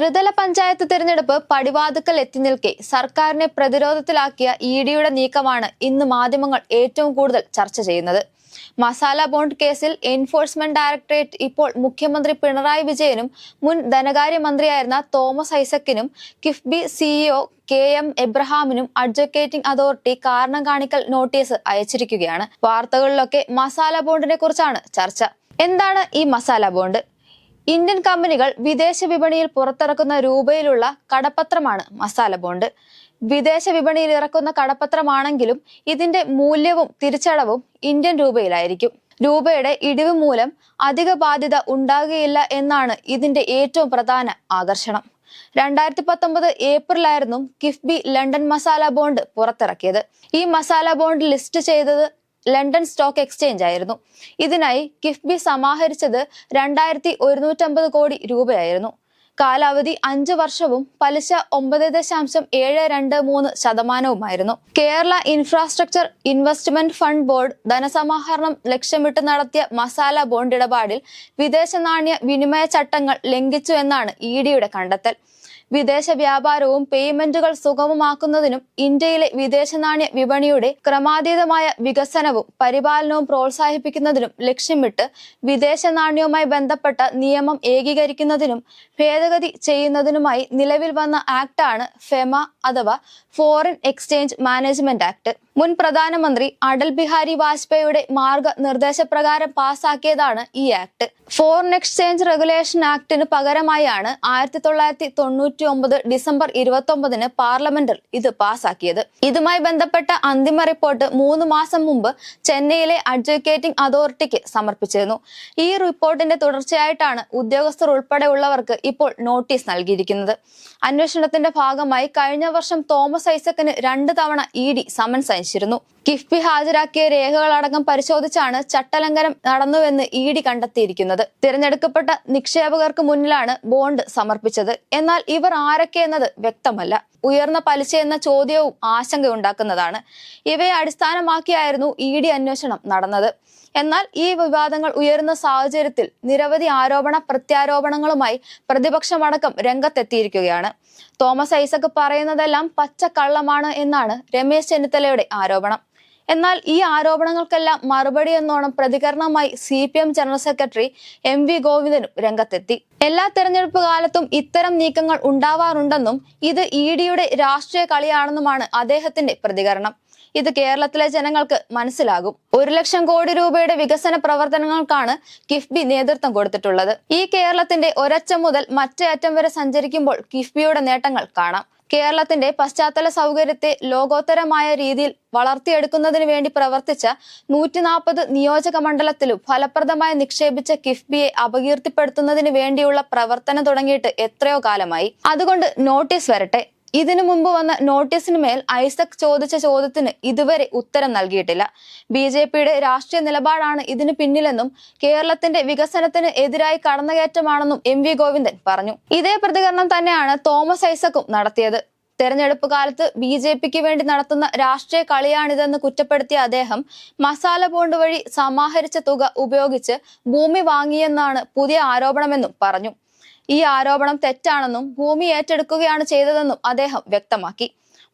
ത്രിതല പഞ്ചായത്ത് തിരഞ്ഞെടുപ്പ് പടിവാതുക്കൽ എത്തി നിൽക്കെ സർക്കാരിനെ പ്രതിരോധത്തിലാക്കിയ ഇ ഡിയുടെ നീക്കമാണ് ഇന്ന് മാധ്യമങ്ങൾ ഏറ്റവും കൂടുതൽ ചർച്ച ചെയ്യുന്നത്. മസാല ബോണ്ട് കേസിൽ എൻഫോഴ്സ്മെന്റ് ഡയറക്ടറേറ്റ് ഇപ്പോൾ മുഖ്യമന്ത്രി പിണറായി വിജയനും മുൻ ധനകാര്യമന്ത്രിയായിരുന്ന തോമസ് ഐസക്കിനും കിഫ്ബി സിഇഒ കെ എം എബ്രഹാമിനും അഡ്വക്കേറ്റിംഗ് അതോറിറ്റി കാരണം കാണിക്കൽ നോട്ടീസ് അയച്ചിരിക്കുകയാണ്. വാർത്തകളിലൊക്കെ മസാല ബോണ്ടിനെ കുറിച്ചാണ് ചർച്ച. എന്താണ് ഈ മസാല ബോണ്ട്? ഇന്ത്യൻ കമ്പനികൾ വിദേശ വിപണിയിൽ പുറത്തിറക്കുന്ന രൂപയിലുള്ള കടപ്പത്രമാണ് മസാല ബോണ്ട്. വിദേശ വിപണിയിൽ ഇറക്കുന്ന കടപ്പത്രമാണെങ്കിലും ഇതിന്റെ മൂല്യവും തിരിച്ചടവും ഇന്ത്യൻ രൂപയിലായിരിക്കും. രൂപയുടെ ഇടിവ് മൂലം അധിക ബാധ്യത ഉണ്ടാകുകയില്ല എന്നാണ് ഇതിന്റെ ഏറ്റവും പ്രധാന ആകർഷണം. രണ്ടായിരത്തി പത്തൊമ്പത് ഏപ്രിലായിരുന്നു കിഫ്ബി ലണ്ടൻ മസാല ബോണ്ട് പുറത്തിറക്കിയത്. ഈ മസാല ബോണ്ട് ലിസ്റ്റ് ചെയ്തത് ലണ്ടൻ സ്റ്റോക്ക് എക്സ്ചേഞ്ച് ആയിരുന്നു. ഇതിനായി കിഫ്ബി സമാഹരിച്ചത് രണ്ടായിരത്തി ഒരുന്നൂറ്റമ്പത് കോടി രൂപയായിരുന്നു. കാലാവധി അഞ്ച് വർഷവും പലിശ ഒമ്പത് ദശാംശം ഏഴ് രണ്ട് മൂന്ന് ശതമാനവുമായിരുന്നു. Kerala infrastructure investment fund board ധനസമാഹരണം ലക്ഷ്യമിട്ട് നടത്തിയ മസാല ബോണ്ട് ഇടപാടിൽ വിദേശ നാണ്യ വിനിമയ ചട്ടങ്ങൾ ലംഘിച്ചു എന്നാണ് ഇ ഡിയുടെ കണ്ടെത്തൽ. വിദേശ വ്യാപാരവും പേയ്മെന്റുകൾ സുഗമമാക്കുന്നതിനും ഇന്ത്യയിലെ വിദേശ നാണ്യ വിപണിയുടെ ക്രമാതീതമായ വികസനവും പരിപാലനവും പ്രോത്സാഹിപ്പിക്കുന്നതിനും ലക്ഷ്യമിട്ട് വിദേശ നാണ്യവുമായി ബന്ധപ്പെട്ട നിയമം ഏകീകരിക്കുന്നതിനും ഭേദഗതി ചെയ്യുന്നതിനുമായി നിലവിൽ വന്ന ആക്ടാണ് ഫെമ അഥവാ ഫോറിൻ എക്സ്ചേഞ്ച് മാനേജ്മെന്റ് ആക്ട്. മുൻ പ്രധാനമന്ത്രി അടൽ ബിഹാരി വാജ്പേയിയുടെ മാർഗനിർദ്ദേശപ്രകാരം പാസാക്കിയതാണ് ഈ ആക്ട്. ഫോറിൻ എക്സ്ചേഞ്ച് റെഗുലേഷൻ ആക്ടിന് പകരമായാണ് ആയിരത്തി തൊള്ളായിരത്തി തൊണ്ണൂറ്റി ഒമ്പത് ഡിസംബർ ഇരുപത്തൊമ്പതിന് പാർലമെന്റിൽ ഇത് പാസാക്കിയത്. ഇതുമായി ബന്ധപ്പെട്ട അന്തിമ റിപ്പോർട്ട് മൂന്ന് മാസം മുമ്പ് ചെന്നൈയിലെ അഡ്വക്കേറ്റിംഗ് അതോറിറ്റിക്ക് സമർപ്പിച്ചിരുന്നു. ഈ റിപ്പോർട്ടിന്റെ തുടർച്ചയായിട്ടാണ് ഉദ്യോഗസ്ഥർ ഉൾപ്പെടെയുള്ളവർക്ക് ഇപ്പോൾ നോട്ടീസ് നൽകിയിരിക്കുന്നത്. അന്വേഷണത്തിന്റെ ഭാഗമായി കഴിഞ്ഞ വർഷം തോമസ് ഐസക്കിന് രണ്ട് തവണ ഇ ഡി സമൻസ് അയച്ചിരുന്നു കിഫ്ബി ഹാജരാക്കിയ രേഖകളടക്കം പരിശോധിച്ചാണ് ചട്ടലംഘനം നടന്നുവെന്ന് ഇ ഡി കണ്ടെത്തിയിരിക്കുന്നത്. തിരഞ്ഞെടുക്കപ്പെട്ട നിക്ഷേപകർക്ക് മുന്നിലാണ് ബോണ്ട് സമർപ്പിച്ചത്. എന്നാൽ ഇവർ ആരൊക്കെയെന്നത് വ്യക്തമല്ല. ഉയർന്ന പലിശ എന്ന ചോദ്യവും ആശങ്കയുണ്ടാക്കുന്നതാണ്. ഇവയെ അടിസ്ഥാനമാക്കിയായിരുന്നു ഇ ഡി അന്വേഷണം നടന്നത്. എന്നാൽ ഈ വിവാദങ്ങൾ ഉയരുന്ന സാഹചര്യത്തിൽ നിരവധി ആരോപണ പ്രത്യാരോപണങ്ങളുമായി പ്രതിപക്ഷമടക്കം രംഗത്തെത്തിയിരിക്കുകയാണ്. തോമസ് ഐസക് പറയുന്നതെല്ലാം പച്ചക്കള്ളമാണ് എന്നാണ് രമേശ് ചെന്നിത്തലയുടെ ആരോപണം. എന്നാൽ ഈ ആരോപണങ്ങൾക്കെല്ലാം മറുപടി എന്നോണം പ്രതികരണമായി C P M general secretary M V ഗോവിന്ദനും രംഗത്തെത്തി. എല്ലാ തെരഞ്ഞെടുപ്പ് കാലത്തും ഇത്തരം നീക്കങ്ങൾ ഉണ്ടാവാറുണ്ടെന്നും ഇത് ഇ ഡിയുടെ രാഷ്ട്രീയ കളിയാണെന്നുമാണ് അദ്ദേഹത്തിന്റെ പ്രതികരണം. ഇത് കേരളത്തിലെ ജനങ്ങൾക്ക് മനസ്സിലാകും. ഒരു ലക്ഷം കോടി രൂപയുടെ വികസന പ്രവർത്തനങ്ങൾക്കാണ് കിഫ്ബി നേതൃത്വം കൊടുത്തിട്ടുള്ളത്. ഈ കേരളത്തിന്റെ ഒരറ്റം മുതൽ മറ്റേ അറ്റം വരെ സഞ്ചരിക്കുമ്പോൾ കിഫ്ബിയുടെ നേട്ടങ്ങൾ കാണാം. കേരളത്തിന്റെ പശ്ചാത്തല സൗകര്യത്തെ ലോകോത്തരമായ രീതിയിൽ വളർത്തിയെടുക്കുന്നതിന് വേണ്ടി പ്രവർത്തിച്ച നൂറ്റി നാൽപ്പത് നിയോജക മണ്ഡലത്തിലും ഫലപ്രദമായി നിക്ഷേപിച്ച കിഫ്ബിയെ അപകീർത്തിപ്പെടുത്തുന്നതിന് വേണ്ടിയുള്ള പ്രവർത്തനം തുടങ്ങിയിട്ട് എത്രയോ കാലമായി. അതുകൊണ്ട് നോട്ടീസ് വരട്ടെ. ഇതിനു മുമ്പ് വന്ന നോട്ടീസിന് മേൽ ഐസക് ചോദിച്ച ചോദ്യത്തിന് ഇതുവരെ ഉത്തരം നൽകിയിട്ടില്ല. ബി ജെ പിയുടെ രാഷ്ട്രീയ നിലപാടാണ് ഇതിന് പിന്നിലെന്നും കേരളത്തിന്റെ വികസനത്തിന് എതിരായി കടന്നുകയറ്റമാണെന്നും എം വി ഗോവിന്ദൻ പറഞ്ഞു. ഇതേ പ്രതികരണം തന്നെയാണ് തോമസ് ഐസക്കും നടത്തിയത്. തെരഞ്ഞെടുപ്പ് കാലത്ത് ബി ജെ പിക്ക് വേണ്ടി നടത്തുന്ന രാഷ്ട്രീയ കളിയാണിതെന്ന് കുറ്റപ്പെടുത്തിയ അദ്ദേഹം മസാല ബോണ്ട് വഴി സമാഹരിച്ച തുക ഉപയോഗിച്ച് ഭൂമി വാങ്ങിയെന്നാണ് പുതിയ ആരോപണമെന്നും പറഞ്ഞു. ഈ ആരോപണം തെറ്റാണെന്നും ഭൂമി ഏറ്റെടുക്കുകയാണ് ചെയ്തതെന്നും അദ്ദേഹം വ്യക്തമാക്കി.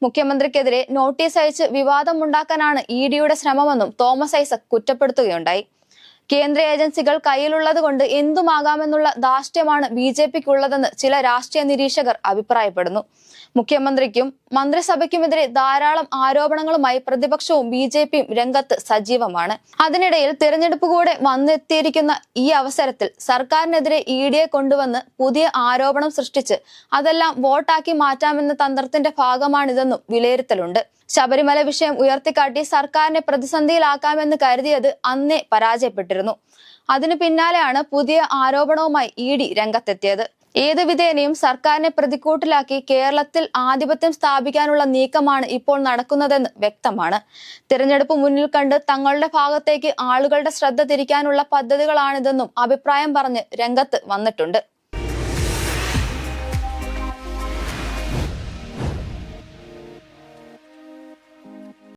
മുഖ്യമന്ത്രിക്കെതിരെ നോട്ടീസ് അയച്ച് വിവാദമുണ്ടാക്കാനാണ് ഇ ഡിയുടെ ശ്രമമെന്നും തോമസ് ഐസക് കുറ്റപ്പെടുത്തുകയുണ്ടായി. കേന്ദ്ര ഏജൻസികൾ കയ്യിലുള്ളത് കൊണ്ട് എന്തുമാകാമെന്നുള്ള ധാർഷ്ട്യമാണ് ബി ജെ പിക്കുള്ളതെന്ന് ചില രാഷ്ട്രീയ നിരീക്ഷകർ അഭിപ്രായപ്പെടുന്നു. മുഖ്യമന്ത്രിക്കും മന്ത്രിസഭയ്ക്കുമെതിരെ ധാരാളം ആരോപണങ്ങളുമായി പ്രതിപക്ഷവും ബി ജെ പിയും രംഗത്ത് സജീവമാണ്. അതിനിടയിൽ തിരഞ്ഞെടുപ്പ് കൂടെ വന്നെത്തിയിരിക്കുന്ന ഈ അവസരത്തിൽ സർക്കാരിനെതിരെ ഇ ഡിയെ കൊണ്ടുവന്ന് പുതിയ ആരോപണം സൃഷ്ടിച്ച് അതെല്ലാം വോട്ടാക്കി മാറ്റാമെന്ന തന്ത്രത്തിന്റെ ഭാഗമാണിതെന്നും വിലയിരുത്തലുണ്ട്. ശബരിമല വിഷയം ഉയർത്തിക്കാട്ടി സർക്കാരിനെ പ്രതിസന്ധിയിലാക്കാമെന്ന് കരുതിയത് അന്നേ പരാജയപ്പെട്ടിരുന്നു. അതിനു പിന്നാലെയാണ് പുതിയ ആരോപണവുമായി ഇ ഡി രംഗത്തെത്തിയത്. ഏത് വിധേനയും സർക്കാരിനെ പ്രതിക്കൂട്ടിലാക്കി കേരളത്തിൽ ആധിപത്യം സ്ഥാപിക്കാനുള്ള നീക്കമാണ് ഇപ്പോൾ നടക്കുന്നതെന്ന് വ്യക്തമാണ്. തിരഞ്ഞെടുപ്പ് മുന്നിൽ കണ്ട് തങ്ങളുടെ ഭാഗത്തേക്ക് ആളുകളുടെ ശ്രദ്ധ തിരിക്കാനുള്ള പദ്ധതികളാണിതെന്നും അഭിപ്രായം പറഞ്ഞ് രംഗത്ത് വന്നിട്ടുണ്ട്.